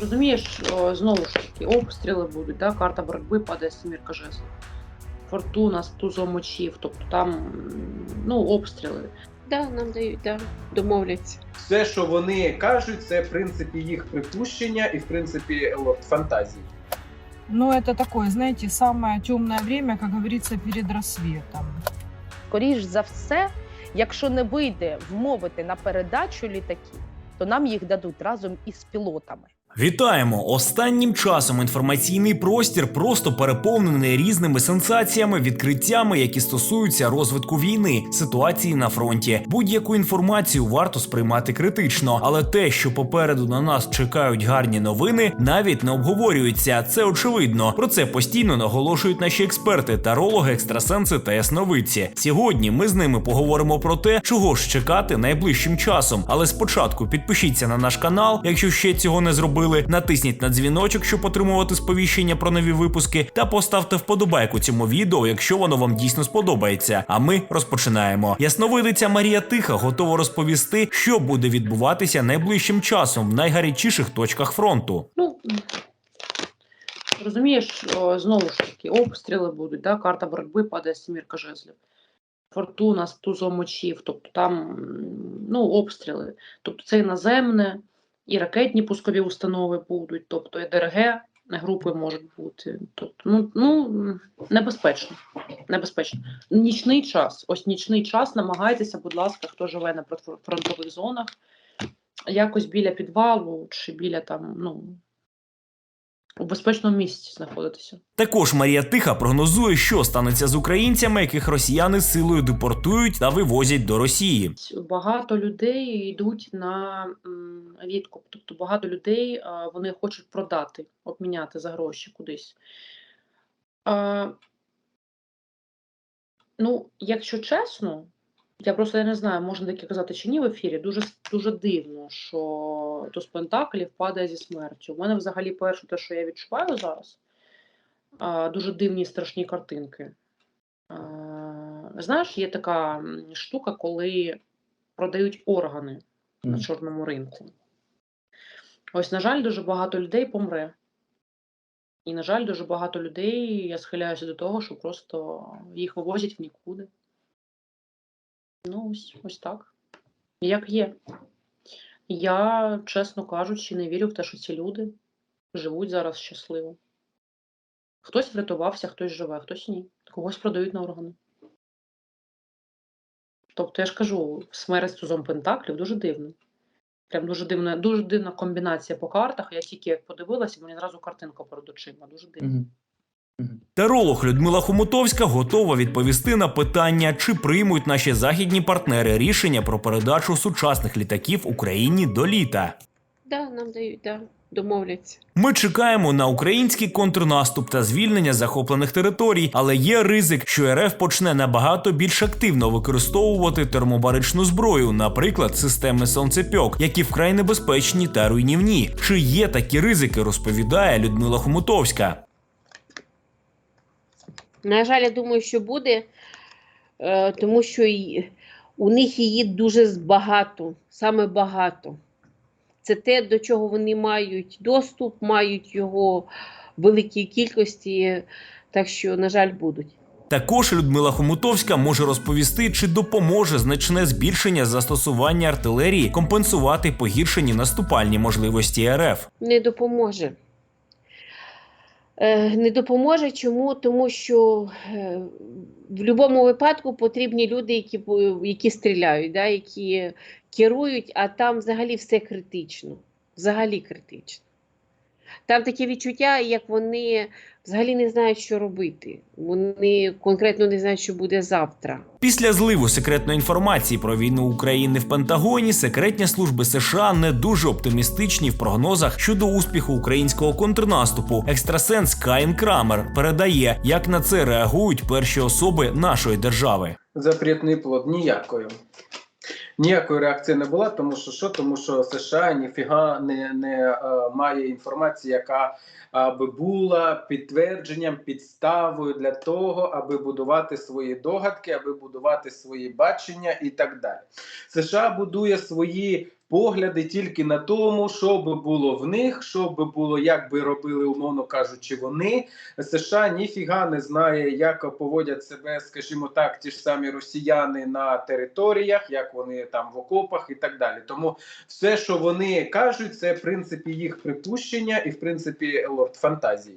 Розумієш, знову ж таки, обстріли будуть, да? карта боротьби падає семірка жезлів. Фортуна з тузом мечів, тобто там ну, обстріли. Да, нам дають, да, домовляться. Все, що вони кажуть, це в принципі їх припущення і в принципі от, фантазії. Ну, это такое, знаете, самое темное время, как говорится, перед рассветом. Скоріш за все, якщо не вийде вмовити на передачу літаків, то нам їх дадуть разом із пілотами. Вітаємо! Останнім часом інформаційний простір просто переповнений різними сенсаціями, відкриттями, які стосуються розвитку війни, ситуації на фронті. Будь-яку інформацію варто сприймати критично, але те, що попереду на нас чекають гарні новини, навіть не обговорюється. Це очевидно. Про це постійно наголошують наші експерти, тарологи, екстрасенси та ясновидці. Сьогодні ми з ними поговоримо про те, чого ж чекати найближчим часом. Але спочатку підпишіться на наш канал, якщо ще цього не зробили. Натисніть на дзвіночок, щоб отримувати сповіщення про нові випуски, та поставте вподобайку цьому відео, якщо воно вам дійсно сподобається. А ми розпочинаємо. Ясновидиця Марія Тиха готова розповісти, що буде відбуватися найближчим часом в найгарячіших точках фронту. Ну, розумієш, знову ж таки, обстріли будуть, да? карта боротьби падає семірка жезлів. Фортуна з тузом мечів, тобто там ну, обстріли. Тобто це і наземне, і ракетні пускові установи будуть, тобто і ДРГ групи можуть бути. Тобто, ну, ну небезпечно. небезпечно. Нічний час. Ось нічний час. Намагайтеся, будь ласка, хто живе на фронтових зонах, якось біля підвалу чи біля там, ну, у безпечному місці знаходитися. Також Марія Тиха прогнозує, що станеться з українцями, яких росіяни силою депортують та вивозять до Росії. Багато людей йдуть на відкуп. Тобто багато людей вони хочуть продати, обміняти за гроші кудись. А, ну, якщо чесно, я просто я не знаю, можна таке казати чи ні в ефірі. Дуже дуже дивно, що туз Пентаклів падає зі смертю. У мене взагалі перше, те, що я відчуваю зараз, дуже дивні страшні картинки. Знаєш, є така штука, коли продають органи на чорному ринку. Ось, на жаль, дуже багато людей помре. І, на жаль, дуже багато людей, я схиляюся до того, що просто їх вивозять в нікуди. Ну, ось, ось так. Як є. Я, чесно кажучи, не вірю в те, що ці люди живуть зараз щасливо. Хтось врятувався, хтось живе, хтось ні. Когось продають на органи. Тобто, я ж кажу, смерть з тузом Пентаклів дуже дивно. Прям дуже дивна, дуже дивна комбінація по картах. Я тільки як подивилася, мені зразу картинка перед очима. Дуже дивно. Таролог Людмила Хомутовська готова відповісти на питання, чи приймуть наші західні партнери рішення про передачу сучасних літаків Україні до літа. Да, нам дають, да, домовляться. Ми чекаємо на український контрнаступ та звільнення захоплених територій, але є ризик, що РФ почне набагато більш активно використовувати термобаричну зброю, наприклад, системи сонцепьок, які вкрай небезпечні та руйнівні. Чи є такі ризики, розповідає Людмила Хомутовська. На жаль, я думаю, що буде, е, тому що у них її дуже багато, саме багато. Це те, до чого вони мають доступ, мають його в великій кількості, так що, на жаль, будуть. Також Людмила Хомутовська може розповісти, чи допоможе значне збільшення застосування артилерії компенсувати погіршені наступальні можливості РФ. Не допоможе. Е, Не допоможе чому? Тому що е, в будь-якому випадку потрібні люди, які, які стріляють, да, які керують, а там взагалі все критично. Взагалі критично. Там таке відчуття, як вони взагалі не знають, що робити. Вони конкретно не знають, що буде завтра. Після зливу секретної інформації про війну України в Пентагоні секретні служби США не дуже оптимістичні в прогнозах щодо успіху українського контрнаступу. Екстрасенс Каїн Крамер передає, як на це реагують перші особи нашої держави. Запретний плод ніякої. Ніякої реакції не була, тому що що? Тому що США ніфіга не, не е, має інформації, яка аби була підтвердженням, підставою для того, аби будувати свої догадки, аби будувати свої бачення і так далі. США будує свої погляди тільки на тому, що би було в них, що би було, як би робили, умовно кажучи, вони. США ніфіга не знає, як поводять себе, скажімо так, ті ж самі росіяни на територіях, як вони там в окопах і так далі. Тому все, що вони кажуть, це в принципі їх припущення і в принципі лорд фантазії.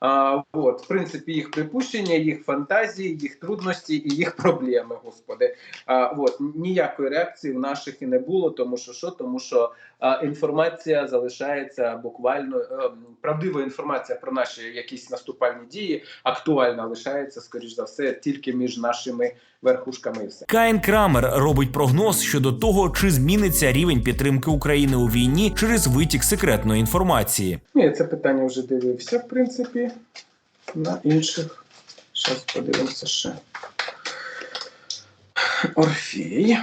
А, от, в принципі, їх припущення, їх фантазії, їх трудності і їх проблеми, господи. А, от, ніякої реакції в наших і не було, тому що що? Тому що а, інформація залишається буквально а, правдива інформація про наші якісь наступальні дії актуальна лишається, скоріш за все, тільки між нашими верхушками і все. Каїн Крамер робить прогноз щодо того, чи зміниться рівень підтримки України у війні через витік секретної інформації. Ні, я це питання вже дивився, в принципі, на інших. Зараз подивимося ще. Орфій.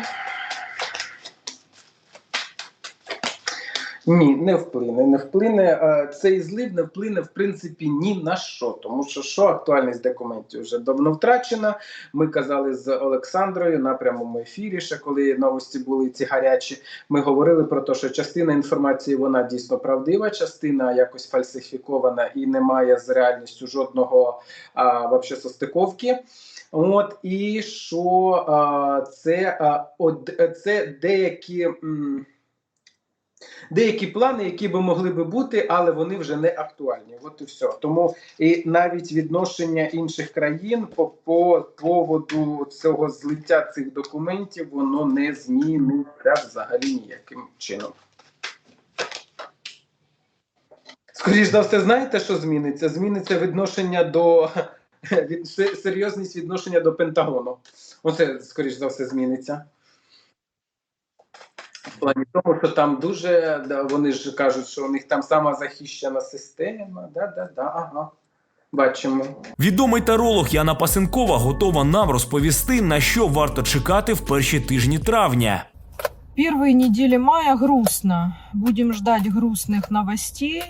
Ні, не вплине. Не вплине. Е, Цей злив не вплине, в принципі, ні на що. Тому що що актуальність документів вже давно втрачена. Ми казали з Олександрою на прямому ефірі, ще коли новості були ці гарячі. Ми говорили про те, що частина інформації вона дійсно правдива, частина якось фальсифікована і не має з реальністю жодного а, вообще состиковки. От і що а, це, а, от, це деякі. М, Деякі плани, які би могли би бути, але вони вже не актуальні. От і все. Тому і навіть відношення інших країн по, по поводу цього злиття цих документів воно не зміниться взагалі ніяким чином. Скоріше за все, знаєте, що зміниться? Зміниться відношення до від, серйозність відношення до Пентагону. Оце, скоріш за все, зміниться В плані тому, що там дуже да, вони ж кажуть, що у них там сама захищена система. Да, да, да, ага. Бачимо. Відомий таролог Яна Пасенкова готова нам розповісти, на що варто чекати в перші тижні травня. Первые недели мая грустно. Будем ждать грустных новостей.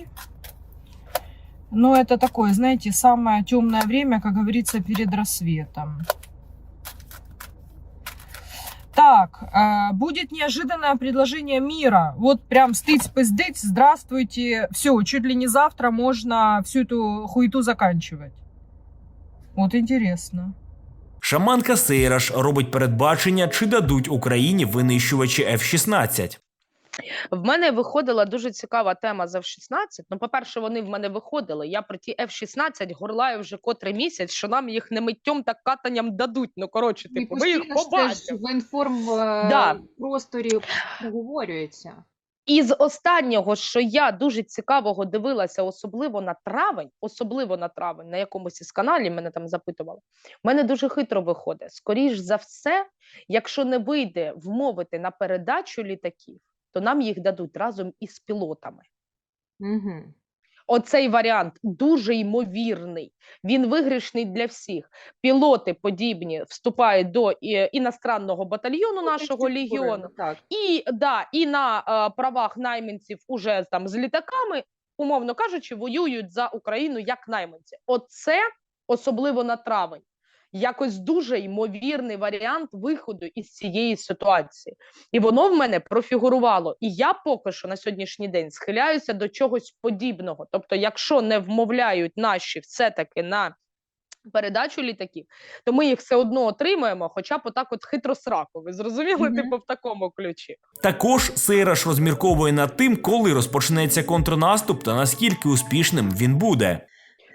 Но это такое, знаете, самое темное время, как говорится, перед рассветом. Так, э, будет неожиданное предложение мира. Вот прям стыц-пыздыц, здравствуйте. Все, чуть ли не завтра можно всю эту хуету заканчивать. Вот интересно. Шаманка Сейраш робить передбачення, чи дадуть Україні винищувачі F-16. В мене виходила дуже цікава тема з F-16. Ну, по-перше, вони в мене виходили. Я про ті F-16 горлаю вже котрий місяць, що нам їх не миттєм та катанням дадуть. Ну коротше, типу, ви їх побачите. в інформ е, Да. просторі проговорюється. І з останнього, що я дуже цікавого дивилася, особливо на травень, особливо на травень, на якомусь із каналів мене там запитували. в мене дуже хитро виходить. Скоріш за все, якщо не вийде вмовити на передачу літаків, то нам їх дадуть разом із пілотами. Угу. Оцей варіант дуже ймовірний. Він виграшний для всіх. Пілоти подібні вступають до іностранного батальйону нашого легіону. Так. І да, і на е, правах найманців уже там з літаками, умовно кажучи, воюють за Україну як найманці. Оце особливо на травень. Якось дуже ймовірний варіант виходу із цієї ситуації, і воно в мене профігурувало. І я поки що на сьогоднішній день схиляюся до чогось подібного. Тобто, якщо не вмовляють наші все-таки на передачу літаків, то ми їх все одно отримаємо, хоча б отак от хитро сраку. Ви зрозуміли? Мгм. Типу в такому ключі. Також Сейраш розмірковує над тим, коли розпочнеться контрнаступ та наскільки успішним він буде.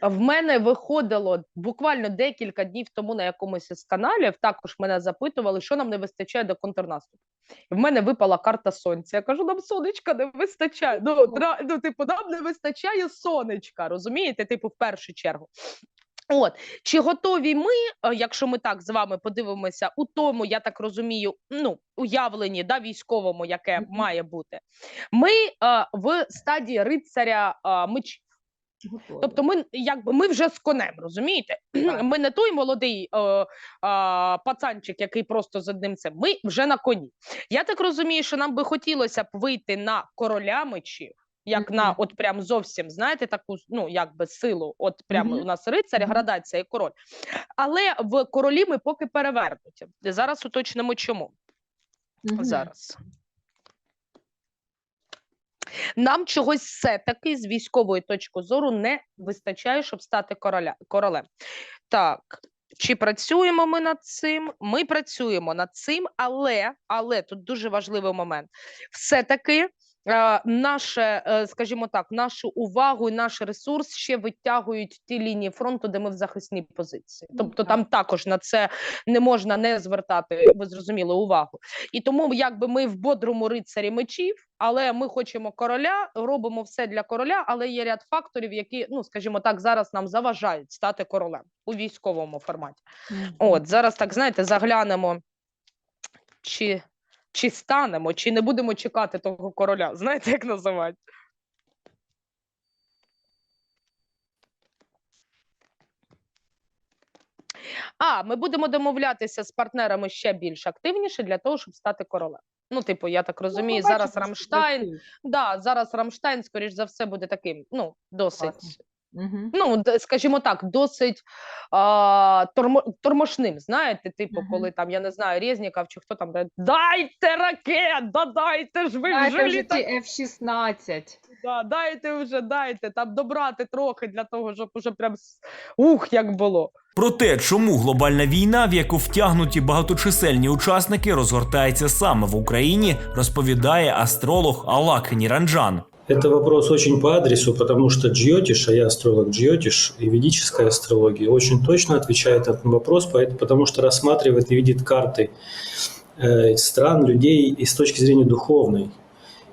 В мене виходило буквально декілька днів тому на якомусь із каналів. Також мене запитували, що нам не вистачає до контрнаступу. В мене випала карта сонця. Я кажу, нам сонечка не вистачає. Ну, тра- ну, типу, нам не вистачає сонечка. Розумієте? Типу, в першу чергу. От чи готові ми, е, якщо ми так з вами подивимося, у тому, я так розумію, ну уявленні да, військовому, яке має бути, ми е, в стадії рицаря е, мечів. Готові. Тобто, ми якби ми вже з конем, розумієте? Так. Ми не той молодий е, е, пацанчик, який просто з одним цим. Ми вже на коні. Я так розумію, що нам би хотілося б вийти на короля мечів. Як на от прям зовсім знаєте таку ну якби силу, от прямо Мгм. у нас рицарь, градація і король. Але в королі ми поки перевернуті. Зараз уточнимо чому. Мгм. Зараз. Нам чогось все-таки з військової точки зору не вистачає, щоб стати короля, королем. Так, чи працюємо ми над цим? Ми працюємо над цим, але, але тут дуже важливий момент. Все-таки наше, е, скажімо так, нашу увагу і наш ресурс ще витягують ті лінії фронту, де ми в захисній позиції. Ну, Тобто там також на це не можна не звертати, ви зрозуміли, увагу. І тому, якби ми в бодрому рицарі мечів, але ми хочемо короля, робимо все для короля, але є ряд факторів, які, ну скажімо так, зараз нам заважають стати королем у військовому форматі. От зараз так знаєте, заглянемо, чи, чи станемо, чи не будемо чекати того короля. Знаєте, як називають? А, ми будемо домовлятися з партнерами ще більш активніше для того, щоб стати королем. Ну, типу, я так розумію, Ну, зараз бачите, Рамштайн. Да, зараз Рамштайн, скоріш за все, буде таким, ну, досить. Мгм. Ну, скажімо так, досить а, тормо, тормошним. Знаєте, типу, Мгм. коли там, я не знаю, Резніков чи хто там, де, дайте ракет, да дайте ж ви Дайте вже ті F-16. да, дайте вже, дайте, там добрати трохи для того, щоб уже прям ух, як було. Про те, чому глобальна війна, в яку втягнуті багаточисельні учасники, розгортається саме в Україні, розповідає астролог Алак Ніранджан. Это вопрос очень по адресу, потому что Джиотиш, а я астролог Джиотиш, и ведическая астрология очень точно отвечает на этот вопрос, потому что рассматривает и видит карты э, стран, людей и с точки зрения духовной.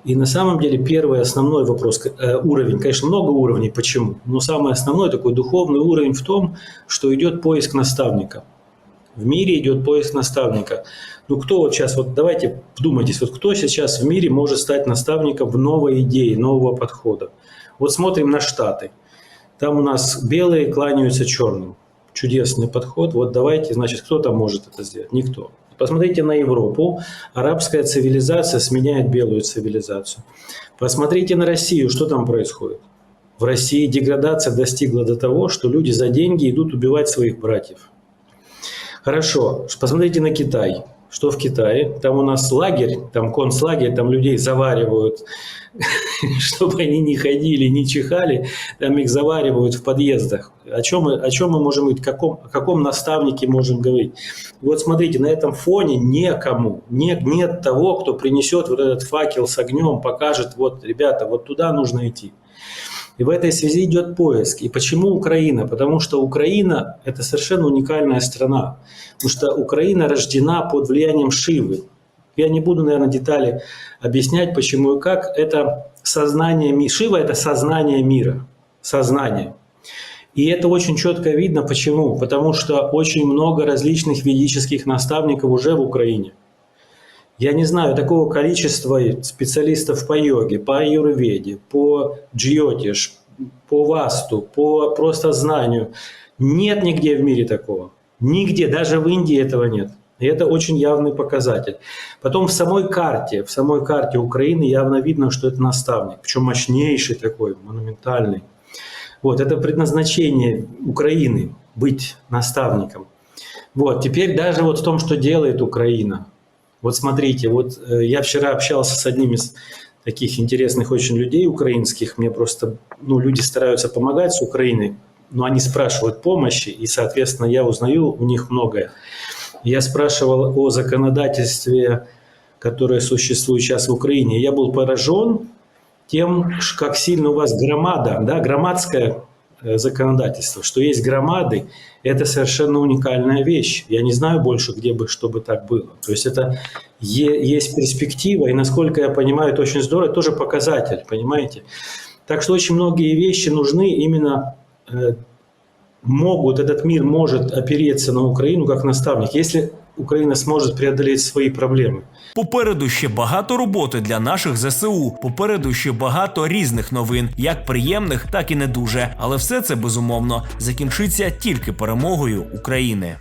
И на самом деле первый основной вопрос, э, уровень, конечно, много уровней, почему? Но самый основной такой духовный уровень в том, что идет поиск наставника. В мире идет поиск наставника. Ну кто вот сейчас, вот давайте вдумайтесь, вот кто сейчас в мире может стать наставником в новой идее, нового подхода? Вот смотрим на Штаты. Там у нас белые кланяются черным. Чудесный подход. Вот давайте, значит, кто там может это сделать? Никто. Посмотрите на Европу. Арабская цивилизация сменяет белую цивилизацию. Посмотрите на Россию, что там происходит. В России деградация достигла до того, что люди за деньги идут убивать своих братьев. Хорошо, посмотрите на Китай. Что в Китае? Там у нас лагерь, там концлагерь, там людей заваривают, чтобы они не ходили, не чихали, там их заваривают в подъездах. О чем мы, о чем мы можем говорить, каком, о каком наставнике можем говорить? Вот смотрите, на этом фоне некому, нет, нет того, кто принесет вот этот факел с огнем, покажет, вот, ребята, вот туда нужно идти. И в этой связи идет поиск. И почему Украина? Потому что Украина – это совершенно уникальная страна. Потому что Украина рождена под влиянием Шивы. Я не буду, наверное, детали объяснять, почему и как. Это сознание Шива – это сознание мира. Сознание. И это очень четко видно. Почему? Потому что очень много различных ведических наставников уже в Украине. Я не знаю такого количества специалистов по йоге, по аюрведе, по джиотиш, по васту, по просто знанию. Нет нигде в мире такого. Нигде, даже в Индии этого нет. И это очень явный показатель. Потом в самой карте, в самой карте Украины явно видно, что это наставник, причем мощнейший такой, монументальный. Вот, это предназначение Украины быть наставником. Вот, теперь даже вот в том, что делает Украина. Вот смотрите, вот э, я вчера общался с одним из таких интересных очень людей украинских. Мне просто, ну, люди стараются помогать с Украиной, но они спрашивают помощи, и, соответственно, я узнаю у них многое. Я спрашивал о законодательстве, которое существует сейчас в Украине. Я был поражен тем, как сильно у вас громада, да, громадское э, законодательство, что есть громады, это совершенно уникальная вещь. Я не знаю больше, где бы, чтобы так было. То есть это е- есть перспектива, и, насколько я понимаю, это очень здорово, тоже показатель, понимаете? Так что очень многие вещи нужны именно э, могут, этот мир может опереться на Украину как наставник, если Украина зможе преодолеть свої проблеми. Попереду ще багато роботи для наших ЗСУ. Попереду ще багато різних новин, як приємних, так і не дуже. Але все це безумовно закінчиться тільки перемогою України.